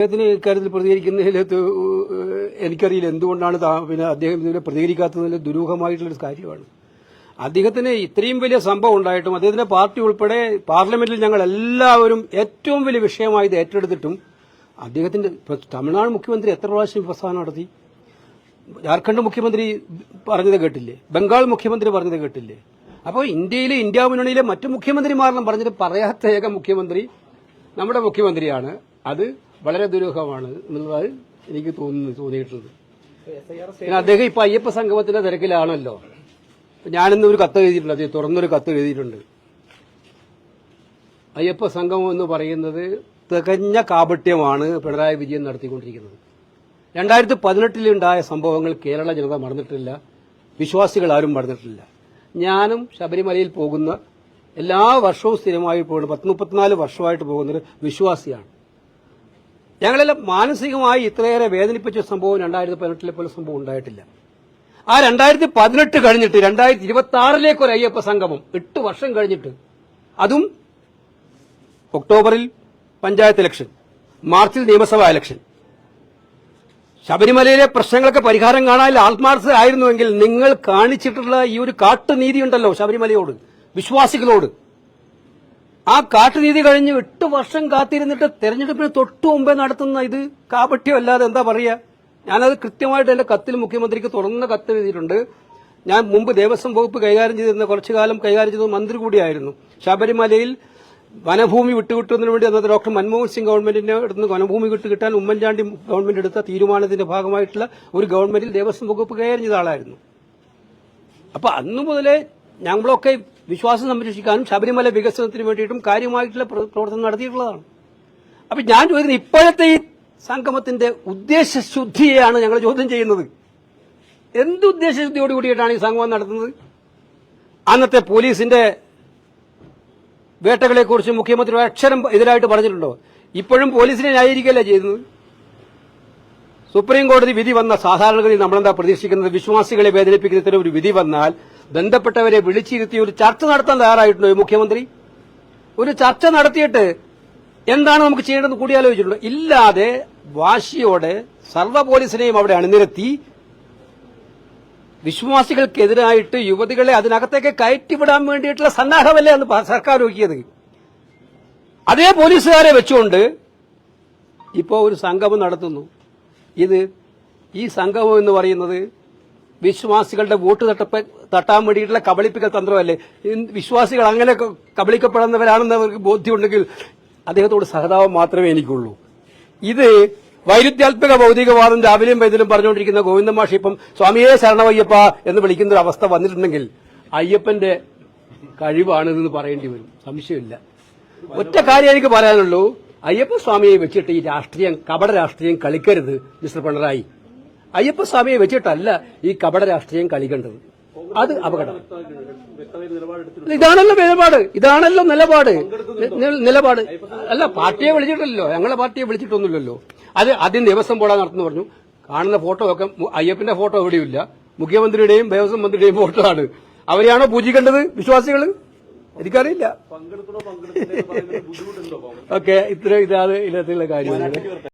അദ്ദേഹത്തിന് ഇക്കാര്യത്തിൽ പ്രതികരിക്കുന്നതിൽ എനിക്കറിയില്ല. എന്തുകൊണ്ടാണ് പിന്നെ അദ്ദേഹം ഇതിനെ പ്രതികരിക്കാത്തതിൽ ദുരൂഹമായിട്ടുള്ളൊരു കാര്യമാണ്. അദ്ദേഹത്തിന് ഇത്രയും വലിയ സംഭവം ഉണ്ടായിട്ടും അദ്ദേഹത്തിന്റെ പാർട്ടി ഉൾപ്പെടെ പാർലമെന്റിൽ ഞങ്ങൾ എല്ലാവരും ഏറ്റവും വലിയ വിഷയമായി ഇത് ഏറ്റെടുത്തിട്ടും അദ്ദേഹത്തിന്റെ തമിഴ്നാട് മുഖ്യമന്ത്രി എത്ര പ്രാവശ്യം പ്രസ്ഥാനം നടത്തി? ജാർഖണ്ഡ് മുഖ്യമന്ത്രി പറഞ്ഞത് കേട്ടില്ലേ? ബംഗാൾ മുഖ്യമന്ത്രി പറഞ്ഞത് കേട്ടില്ലേ? അപ്പോൾ ഇന്ത്യയിലെ ഇന്ത്യ മുന്നണിയിലെ മറ്റു മുഖ്യമന്ത്രിമാരെല്ലാം പറഞ്ഞിട്ട് പറയാത്ത ഏക മുഖ്യമന്ത്രി നമ്മുടെ മുഖ്യമന്ത്രിയാണ്. അത് വളരെ ദുരൂഹമാണ് എന്നുള്ളത് എനിക്ക് തോന്നുന്നു തോന്നിയിട്ടുണ്ട്. പിന്നെ അദ്ദേഹം ഇപ്പൊ അയ്യപ്പ സംഗമത്തിന്റെ തിരക്കിലാണല്ലോ. ഞാനിന്ന് ഒരു കത്ത് എഴുതിയിട്ടുണ്ട് അദ്ദേഹം തുറന്നൊരു കത്ത് എഴുതിയിട്ടുണ്ട്. അയ്യപ്പ സംഗമം എന്ന് പറയുന്നത് തികഞ്ഞ കാപട്യമാണ് പിണറായി വിജയൻ നടത്തിക്കൊണ്ടിരിക്കുന്നത്. രണ്ടായിരത്തി പതിനെട്ടിലുണ്ടായ സംഭവങ്ങൾ കേരള ജനത മറന്നിട്ടില്ല. വിശ്വാസികൾ ആരും മറന്നിട്ടില്ല. ഞാനും ശബരിമലയിൽ പോകുന്ന എല്ലാ വർഷവും സ്ഥിരമായി പോകുന്ന പത്ത് മുപ്പത്തിനാല് വർഷമായിട്ട് പോകുന്നൊരു വിശ്വാസിയാണ്. ഞങ്ങളെല്ലാം മാനസികമായി ഇത്രയേറെ വേദനിപ്പിച്ച സംഭവം രണ്ടായിരത്തി പതിനെട്ടിലെ പോലെ സംഭവം ഉണ്ടായിട്ടില്ല. ആ രണ്ടായിരത്തി പതിനെട്ട് കഴിഞ്ഞിട്ട് രണ്ടായിരത്തി ഇരുപത്തി ആറിലേക്ക് ഒരു അയ്യപ്പ സംഗമം എട്ട് വർഷം കഴിഞ്ഞിട്ട് അതും ഒക്ടോബറിൽ പഞ്ചായത്ത് ഇലക്ഷൻ മാർച്ചിൽ നിയമസഭാ ഇലക്ഷൻ. ശബരിമലയിലെ പ്രശ്നങ്ങൾക്ക് പരിഹാരം കാണാൻ ആത്മാർത്ഥ ആയിരുന്നുവെങ്കിൽ നിങ്ങൾ കാണിച്ചിട്ടുള്ള ഈ ഒരു കാട്ടുനീതി ഉണ്ടല്ലോ ശബരിമലയോട് വിശ്വാസികളോട്. ആ കാട്ടുനീതി കഴിഞ്ഞ് എട്ട് വർഷം കാത്തിരുന്നിട്ട് തെരഞ്ഞെടുപ്പിന് തൊട്ടു മുമ്പേ നടത്തുന്ന ഇത് കാപട്യമല്ലാതെ എന്താ പറയുക? ഞാനത് കൃത്യമായിട്ട് എന്റെ കത്തിൽ മുഖ്യമന്ത്രിക്ക് തുറന്ന കത്ത് എഴുതിയിട്ടുണ്ട്. ഞാൻ മുമ്പ് ദേവസ്വം വകുപ്പ് കൈകാര്യം ചെയ്തിരുന്ന കുറച്ചു കാലം കൈകാര്യം ചെയ്ത മന്ത്രി കൂടിയായിരുന്നു. ശബരിമലയിൽ വനഭൂമി വിട്ടുകിട്ടുന്നതിന് വേണ്ടി അന്നത്തെ ഡോക്ടർ മൻമോഹൻ സിംഗ് ഗവൺമെന്റിന്റെ അടുത്ത് വനഭൂമി വിട്ടുകിട്ടാൻ ഉമ്മൻചാണ്ടി ഗവൺമെന്റ് എടുത്ത തീരുമാനത്തിന്റെ ഭാഗമായിട്ടുള്ള ഒരു ഗവൺമെന്റിൽ ദേവസ്വം വകുപ്പ് കൈകാര്യം ചെയ്ത ആളായിരുന്നു. അപ്പൊ അന്നു മുതലേ ഞങ്ങളൊക്കെ വിശ്വാസം സംരക്ഷിക്കാനും ശബരിമല വികസനത്തിന് വേണ്ടിയിട്ടും കാര്യമായിട്ടുള്ള പ്ര- പ്രവർത്തനം നടത്തിയിട്ടുള്ളതാണ്. അപ്പൊ ഞാൻ ചോദിക്കുന്നത് ഇപ്പോഴത്തെ ഈ സംഗമത്തിന്റെ ഉദ്ദേശശുദ്ധിയെയാണ് ഞങ്ങൾ ചോദ്യം ചെയ്യുന്നത്. എന്ത് ഉദ്ദേശശുദ്ധിയോട് കൂടിയിട്ടാണ് ഈ സംഗമം നടത്തുന്നത്? അന്നത്തെ പോലീസിന്റെ വേട്ടകളെ കുറിച്ച് മുഖ്യമന്ത്രി അക്ഷരം എതിരായിട്ട് പറഞ്ഞിട്ടുണ്ടോ? ഇപ്പോഴും പോലീസിനെ ന്യായീകരിക്കല്ലേ ചെയ്യുന്നത്? സുപ്രീം കോടതി വിധി വന്ന സാധാരണഗതി നമ്മളെന്താ പ്രതീക്ഷിക്കുന്നത്? വിശ്വാസികളെ വേദനിപ്പിക്കുന്ന ഒരു വിധി വന്നാൽ ബന്ധപ്പെട്ടവരെ വിളിച്ചിരുത്തി ഒരു ചർച്ച നടത്താൻ തയ്യാറായിട്ടുണ്ടോ മുഖ്യമന്ത്രി? ഒരു ചർച്ച നടത്തിയിട്ട് എന്താണ് നമുക്ക് ചെയ്യേണ്ടതെന്ന് കൂടിയാലോചിച്ചിട്ടുണ്ടോ? ഇല്ലാതെ വാശിയോടെ സർവ പോലീസിനെയും അവിടെ അണിനിരത്തി വിശ്വാസികൾക്കെതിരായിട്ട് യുവതികളെ അതിനകത്തേക്ക് കയറ്റിവിടാൻ വേണ്ടിയിട്ടുള്ള സന്നാഹമല്ലേ അന്ന് സർക്കാർ ഒരുക്കിയത്. അതേ പോലീസുകാരെ വെച്ചുകൊണ്ട് ഇപ്പോൾ ഒരു സംഗമം നടത്തുന്നു. ഇത് ഈ സംഗമം എന്ന് പറയുന്നത് വിശ്വാസികളുടെ വോട്ട് തട്ടപ്പ് തട്ടാൻ വേണ്ടിയിട്ടുള്ള കബളിപ്പിക്കൽ തന്ത്രമല്ലേ? വിശ്വാസികൾ അങ്ങനെ കബളിക്കപ്പെടുന്നവരാണെന്ന് അവർക്ക് ബോധ്യമുണ്ടെങ്കിൽ അദ്ദേഹത്തോട് സഹതാപം മാത്രമേ എനിക്കുള്ളൂ. ഇത് വൈരുദ്ധ്യാത്മക ഭൗതികവാദം രാവിലെയും വൈദ്യുതിലും പറഞ്ഞുകൊണ്ടിരിക്കുന്ന ഗോവിന്ദ മാഷി ഇപ്പം സ്വാമിയെ ശരണമയ്യപ്പ എന്ന് വിളിക്കുന്ന ഒരു അവസ്ഥ വന്നിട്ടുണ്ടെങ്കിൽ അയ്യപ്പന്റെ കഴിവാണിതെന്ന് പറയേണ്ടി വരും. സംശയമില്ല. ഒറ്റ കാര്യം എനിക്ക് പറയാനുള്ളൂ. അയ്യപ്പ സ്വാമിയെ വെച്ചിട്ട് ഈ രാഷ്ട്രീയം കപട രാഷ്ട്രീയം കളിക്കരുത് മിസ്റ്റർ പിണറായി. അയ്യപ്പ സ്വാമിയെ വെച്ചിട്ടല്ല ഈ കപട രാഷ്ട്രീയം കളിക്കേണ്ടത് അത് അപകടം ഇതാണല്ലോ നിലപാട് ഇതാണല്ലോ നിലപാട് നിലപാട് അല്ല പാർട്ടിയെ വിളിച്ചിട്ടില്ലല്ലോ ഞങ്ങളെ പാർട്ടിയെ വിളിച്ചിട്ടൊന്നുമില്ലല്ലോ അത് ആദ്യം ദേവസ്വം ബോർഡാ നടത്തുന്നു പറഞ്ഞു കാണുന്ന ഫോട്ടോ ഒക്കെ അയ്യപ്പന്റെ ഫോട്ടോ എവിടെയില്ല മുഖ്യമന്ത്രിയുടെയും ദേവസ്വം മന്ത്രിയുടെയും ഫോട്ടോ ആണ് അവരെയാണോ പൂജിക്കേണ്ടത് വിശ്വാസികൾ എനിക്കറിയില്ല ഓക്കെ ഇത്ര ഇതാണ് ഇല്ലാത്ത കാര്യങ്ങൾ